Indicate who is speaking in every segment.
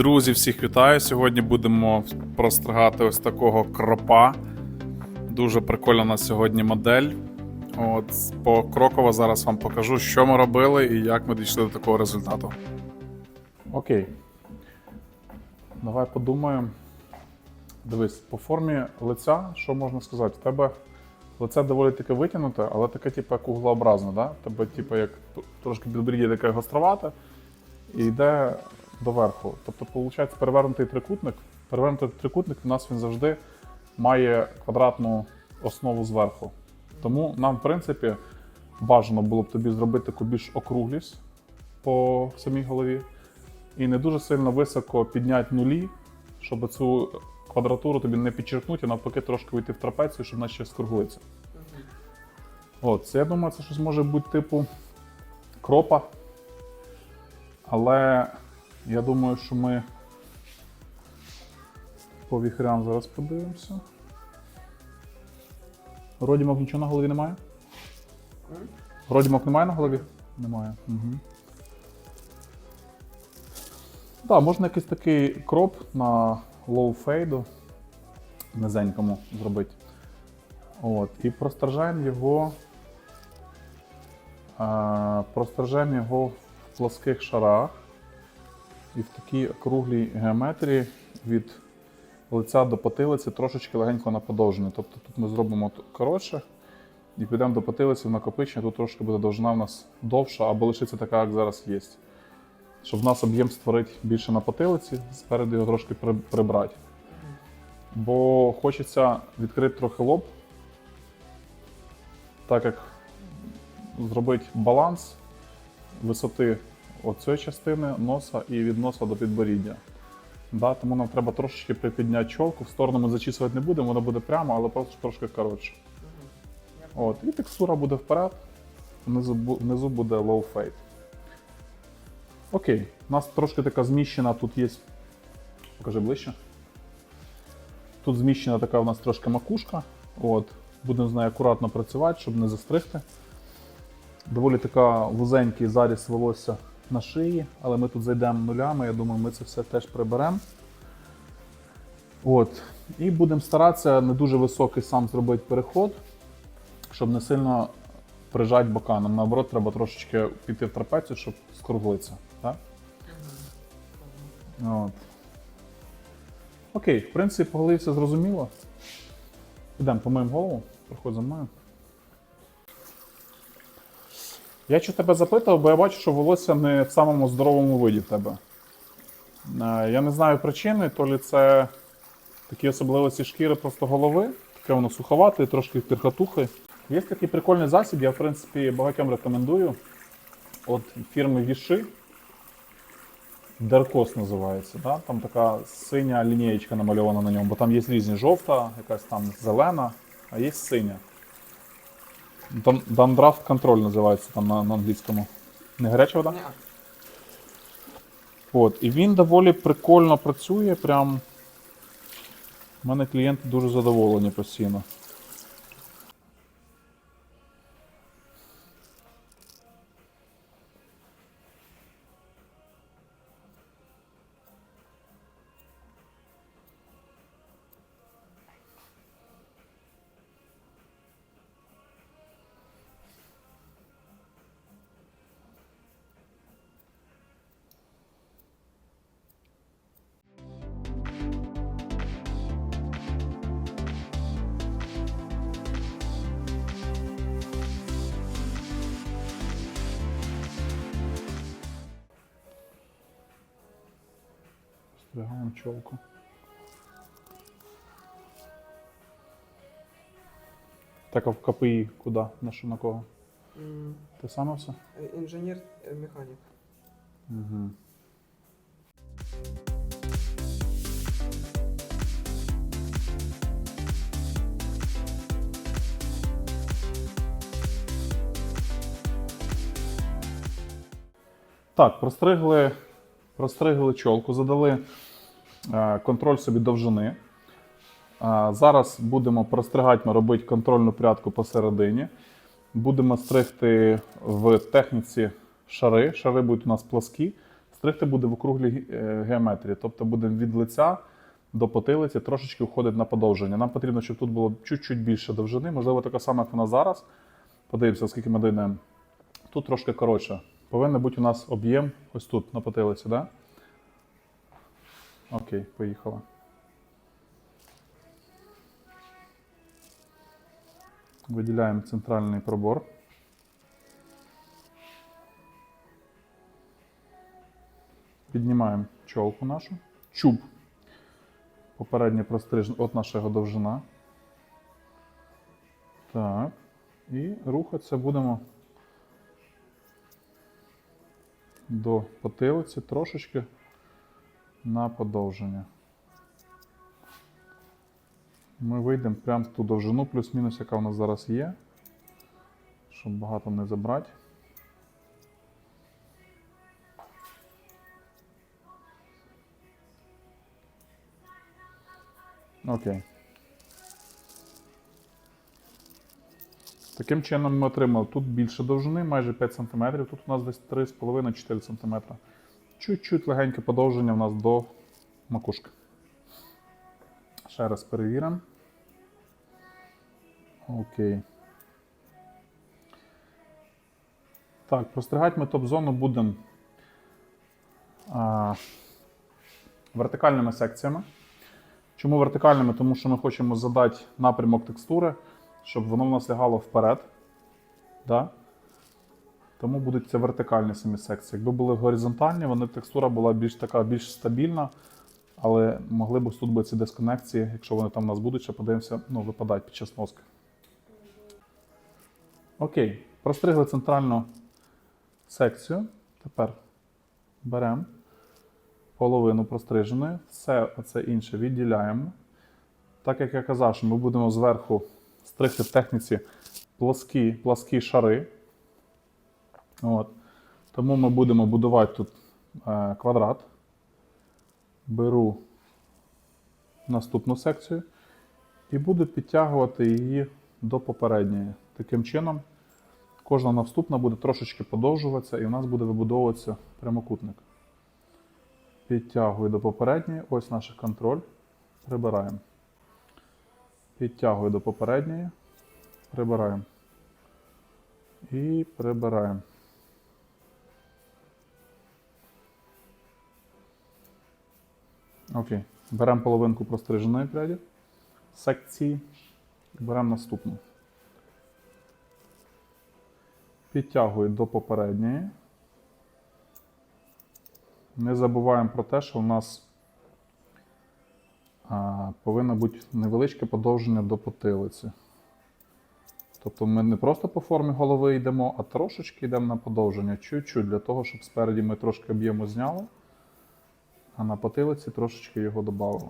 Speaker 1: Друзі, всіх вітаю! Сьогодні будемо простригати ось такого кропа. Дуже прикольна у сьогодні модель. От, покроково зараз вам покажу, що ми робили і як ми дійшли до такого результату. Окей. Давай подумаємо. Дивись, по формі лиця, що можна сказати? В тебе лице доволі таке витягнуте, але таке, типу, як да? Тебе, типу, як трошки підборіддя таке гостровате і йде доверху. Тобто, виходить, перевернутий трикутник. Перевернутий трикутник у нас він завжди має квадратну основу зверху. Тому нам, в принципі, бажано було б тобі зробити таку більш округлість по самій голові. І не дуже сильно високо підняти нулі, щоб цю квадратуру тобі не підчеркнути, а навпаки трошки вийти в трапецію, щоб вона ще скруглиться. От, це я думаю, це щось може бути типу кропа. Але я думаю, що ми по віхрям зараз подивимося. Родімок нічого на голові немає? Родімок немає на голові? Немає. Угу. Так, можна якийсь такий кроп на fade низенькому зробити. От. І простержаємо його. А, простержаємо його в плоских шарах і в такій округлій геометрії від лиця до потилиці трошечки легенько на подовження. Тобто тут ми зробимо коротше і підемо до потилиці в накопичення, тут трошки буде довжина в нас довша або лишиться така, як зараз є. Щоб в нас об'єм створити більше на потилиці, спереду його трошки прибрати. Бо хочеться відкрити трохи лоб, так як зробити баланс висоти оцієї частини носа і від носа до підборіддя. Да, тому нам треба трошечки припідняти чолку. В сторону ми зачісувати не будемо, вона буде прямо, але просто трошки коротше. От, і текстура буде вперед, внизу, внизу буде low fade. Окей, у нас трошки така зміщена, тут є. Покажи ближче. Тут зміщена така у нас трошки макушка. От, будемо з нею акуратно працювати, щоб не застригти. Доволі така вузенький заріз волосся на шиї, але ми тут зайдемо нулями. Я думаю, ми це все теж приберемо. От. І будемо старатися не дуже високий сам зробити переход, щоб не сильно прижати бока. Нам наоборот треба трошечки піти в трапецію, щоб скруглитися. Так? От. Окей, в принципі, по голові все зрозуміло. Підемо помиємо голову, проходь за мною. Я що тебе запитав, бо я бачу, що волосся не в самому здоровому виді в тебе. Е, Я не знаю причини, то лі це такі особливості шкіри просто голови, таке воно суховате, трошки перхотухи. Є такий прикольний засіб, я в принципі багатьом рекомендую. От фірми Віши. Деркос називається. Да? Там така синя лінієчка намальована на ньому, бо там є різні жовта, якась там зелена, а є синя. Дан- Dandruff контроль називається там на, на англійському. Не гаряча вода?
Speaker 2: Ні.
Speaker 1: От, і він доволі прикольно працює. Прям. У мене клієнти дуже задоволені постійно. Стригаємо чолку. Так, а в КПІ куди? На що на кого?
Speaker 2: М,
Speaker 1: Те саме все?
Speaker 2: е, Інженер е, механік.
Speaker 1: Угу. Так, простригли, простригли чолку, задали контроль собі довжини. Е, зараз будемо простригати, робити контрольну прядку посередині. Будемо стригти в техніці шари. Шари будуть у нас пласкі. Стригти буде в округлій е, геометрії, тобто буде від лиця до потилиці трошечки входить на подовження. Нам потрібно, щоб тут було чуть-чуть більше довжини, можливо, така сама, як вона зараз. Подивимося, скільки ми дійдемо. Тут трошки коротше. Повинен бути у нас об'єм ось тут, на потилиці. Да? Окей, поїхала. Виділяємо центральний пробор. Піднімаємо чолку нашу. Чуб. Попередньо прострижений. От наша його довжина. Так. І рухатися будемо до потилиці трошечки на подовження. Ми вийдемо прямо в ту довжину, плюс-мінус, яка у нас зараз є, щоб багато не забрати. Окей. Таким чином ми отримали тут більше довжини, майже 5 см, тут у нас десь 3,5-4 см. Чуть-чуть легеньке подовження у нас до макушки. Ще раз перевіримо. Окей. Так, простригати ми топ-зону будемо вертикальними секціями. Чому вертикальними? Тому що ми хочемо задати напрямок текстури, щоб воно в нас лягало вперед. Да? Тому будуть це вертикальні самі секції. Якби були горизонтальні, вони текстура була більш така, більш стабільна, але могли б тут бути ці дисконекції, якщо вони там у нас будуть, ще подивимося, ну, випадають під час носки. Окей, простригли центральну секцію. Тепер беремо половину простриженої, все це інше відділяємо. Так як я казав, що ми будемо зверху стригти в техніці плоскі, пласкі шари. От. Тому ми будемо будувати тут е, квадрат. Беру наступну секцію і буду підтягувати її до попередньої. Таким чином, кожна наступна буде трошечки подовжуватися, і у нас буде вибудовуватися прямокутник. Підтягую до попередньої, ось наш контроль. Прибираємо. Підтягую до попередньої, прибираємо. І прибираємо. Окей. Беремо половинку простриженої пряді, секції беремо наступну. Підтягую до попередньої. Не забуваємо про те, що у нас а, повинно бути невеличке подовження до потилиці. Тобто ми не просто по формі голови йдемо, а трошечки йдемо на подовження. Чуть-чуть для того, щоб спереді ми трошки об'єму зняли, а на потилиці трошечки його додали.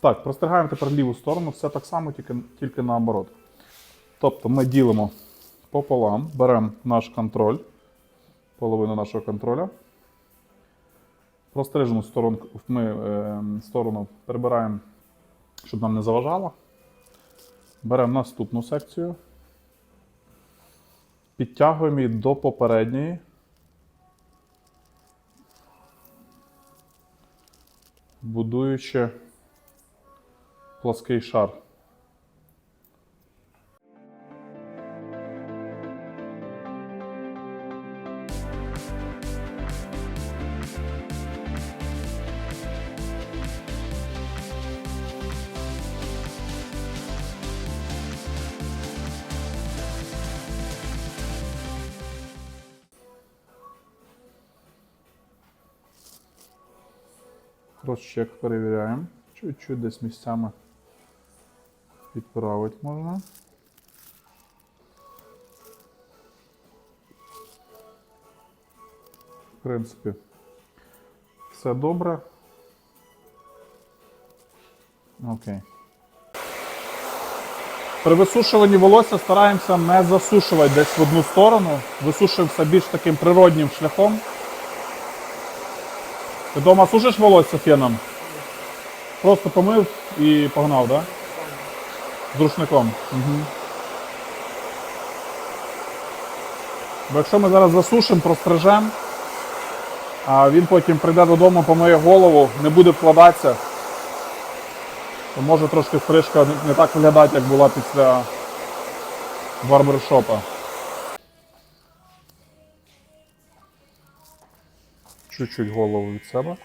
Speaker 1: Так, простригаємо тепер ліву сторону, все так само, тільки, тільки наоборот. Тобто ми ділимо пополам, беремо наш контроль, половину нашого контроля. Прострижену сторону, ми, е, сторону перебираємо, щоб нам не заважало. Беремо наступну секцію. Підтягуємо її до попередньої. Будуючи плоский шар. Кросс-чек перевіряємо. Чуть-чуть десь місцями підправити можна. В принципі, все добре. Окей. При висушуванні волосся стараємося не засушувати десь в одну сторону. Висушуємося більш таким природнім шляхом. Ти вдома сушиш волосся феном? Просто помив і погнав, так? Да? З рушником. Угу. Бо якщо ми зараз засушимо, прострижемо, а він потім прийде додому, помиє голову, не буде вкладатися, то може трошки стрижка не- так виглядати, як була після барбершопа. Чуть-чуть голову від себе.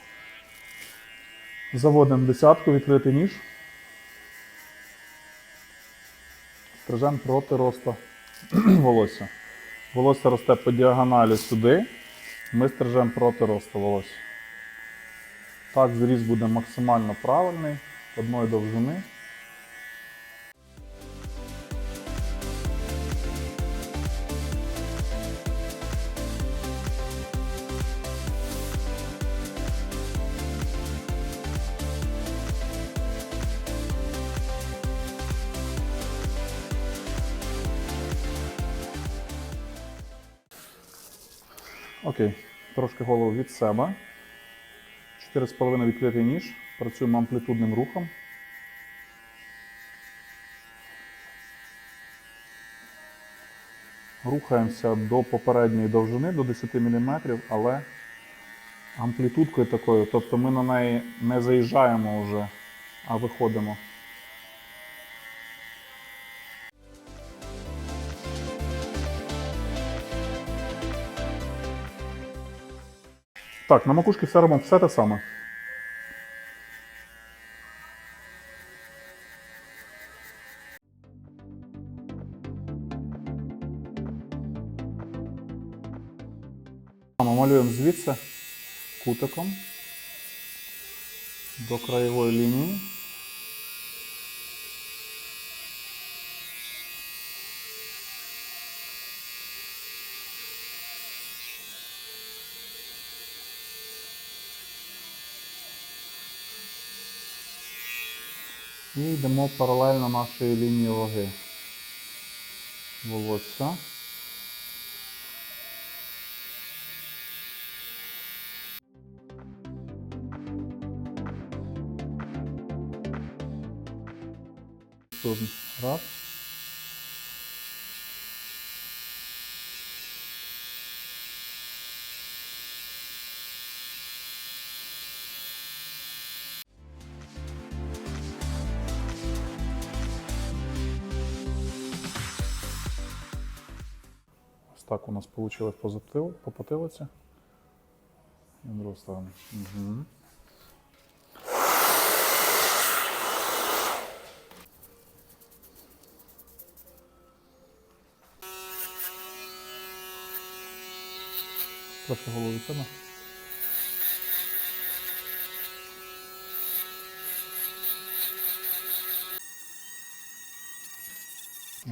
Speaker 1: Заводимо десятку, відкритий ніж. Стрижем проти росту волосся. Волосся росте по діагоналі сюди. Ми стрижемо проти росту волосся. Так, зріз буде максимально правильний, одної довжини. Окей, трошки голову від себе. 4,5 відкритий ніж. Працюємо амплітудним рухом. Рухаємося до попередньої довжини, до 10 мм, але амплітудкою такою. Тобто ми на неї не заїжджаємо вже, а виходимо. Так, на макушки все робимо все те саме. Ми малюємо звідси кутиком до краєвої лінії. І йдемо паралельно нашої лінії ваги. Волосся. Раз. Ось так у нас вийшло по, затил, по потилиці. І другу сторону. Угу. Трохи голову від.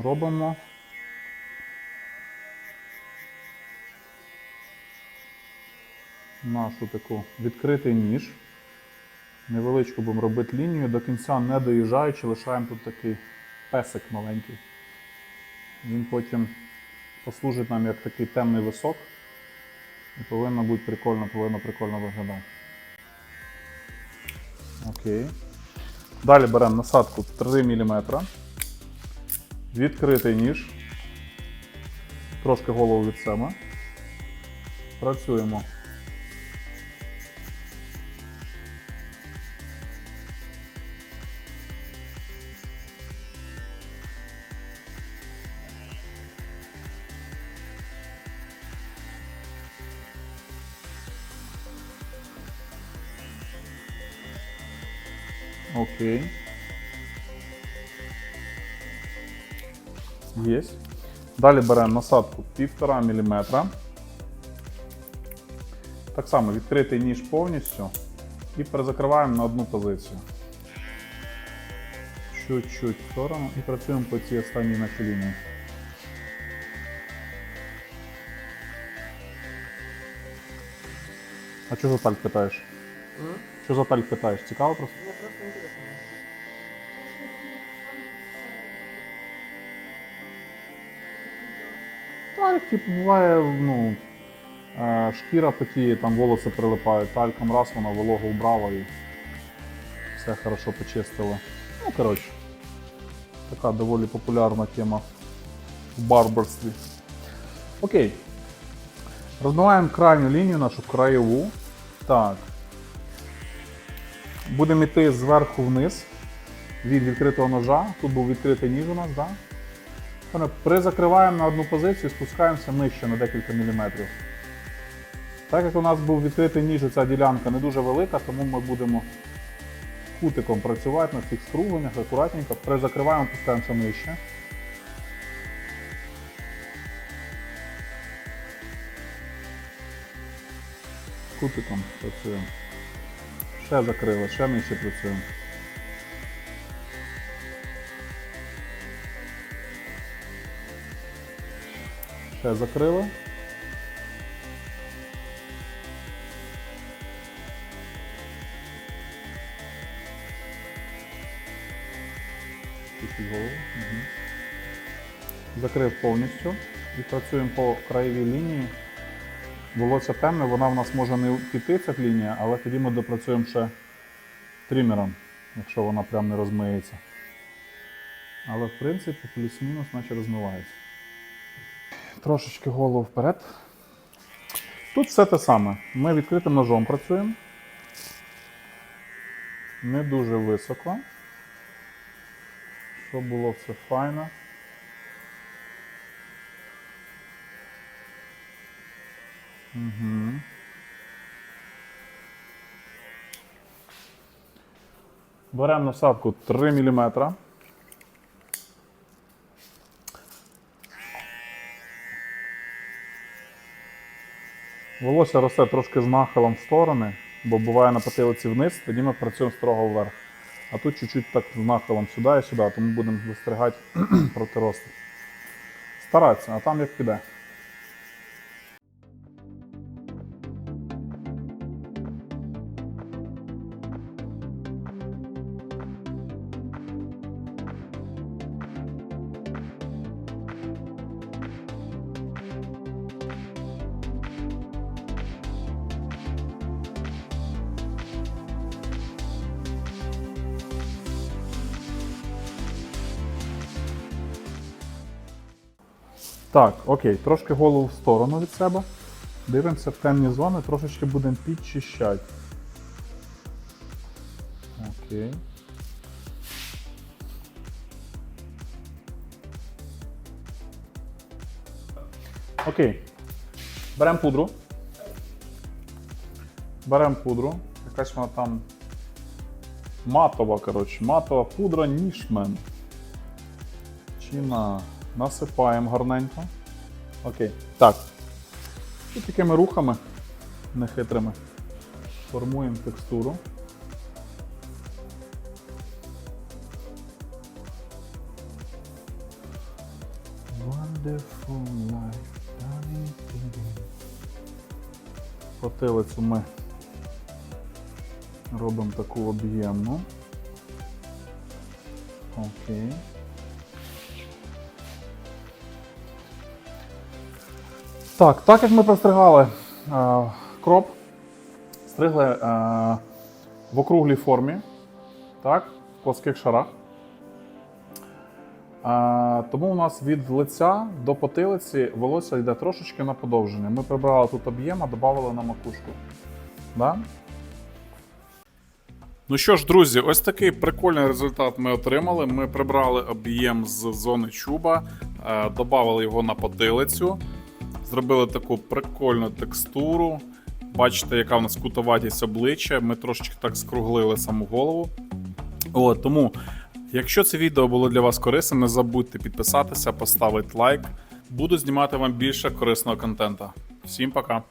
Speaker 1: Робимо нашу таку відкритий ніж. Невеличку будемо робити лінію, до кінця не доїжджаючи, лишаємо тут такий песик маленький. Він потім послужить нам як такий темний висок. І повинно бути прикольно, повинно прикольно виглядати. Окей. Далі беремо насадку 3 мм. Відкритий ніж. Трошки голову від себе. Працюємо. Окей. Єсть. Далі беремо насадку 1,5 мм. Так само відкритий ніж повністю і перезакриваємо на одну позицію. Чуть-чуть в сторону і працюємо по цій останній нашій лінії. А що за тальк питаєш? Що за тальк питаєш? Цікаво просто?
Speaker 2: Мне просто интересно.
Speaker 1: Тальк, типу, буває, ну, е, шкіра потіє, там волоси прилипають, тальком раз вона вологу вбрала і Все хорошо почистили. Ну, коротше, така доволі популярна тема в барбарстві. Окей. Розбиваємо крайню лінію, нашу краєву. Так. Будемо йти зверху вниз від відкритого ножа. Тут був відкритий ніж у нас? Да? Призакриваємо на одну позицію, спускаємося нижче на декілька міліметрів. Так як у нас був відкритий ніж, ця ділянка не дуже велика, тому ми будемо кутиком працювати на цих скругленнях, акуратненько. Призакриваємо, пускаємося нижче. Кутиком працюємо. Ще закрили, ще нижче працюємо. Ще закрили. Угу. Закрив повністю і працюємо по краєвій лінії. Волосся темне, вона в нас може не піти ця лінія, але тоді ми допрацюємо ще тримером, якщо вона прям не розмиється. Але в принципі плюс-мінус наче розмивається. Трошечки голову вперед. Тут все те саме. Ми відкритим ножом працюємо. Не дуже високо. Щоб було все файно. Угу. Беремо насадку 3 мм. Волосся росте трошки з нахилом в сторони, бо буває на потилиці вниз, тоді ми працюємо строго вверх. А тут чуть-чуть так з нахилом сюди і сюди, тому будемо вистригати проти росту. Старатися, а там як піде. Так, окей, трошки голову в сторону від себе. Дивимося в темні зони, трошечки будемо підчищати. Окей. Окей. Беремо пудру. Беремо пудру. Якась вона там матова, коротше, матова пудра Нішмен. Чина. Насипаємо гарненько. Окей. Так. І такими рухами нехитрими формуємо текстуру. Wonderful. Потилицю ми робимо таку об'ємну. Окей. Так, так як ми простригали е, кроп, стригли е, в округлій формі, так, в плоских шарах. Е, тому у нас від лиця до потилиці волосся йде трошечки на подовження. Ми прибрали тут об'єм, а додали на макушку. Да? Ну що ж, друзі, ось такий прикольний результат ми отримали. Ми прибрали об'єм з зони чуба, е, додали його на потилицю. Зробили таку прикольну текстуру. Бачите, яка в нас кутоватість обличчя. Ми трошечки так скруглили саму голову. От, тому, якщо це відео було для вас корисним, не забудьте підписатися, поставити лайк. Буду знімати вам більше корисного контенту. Всім пока!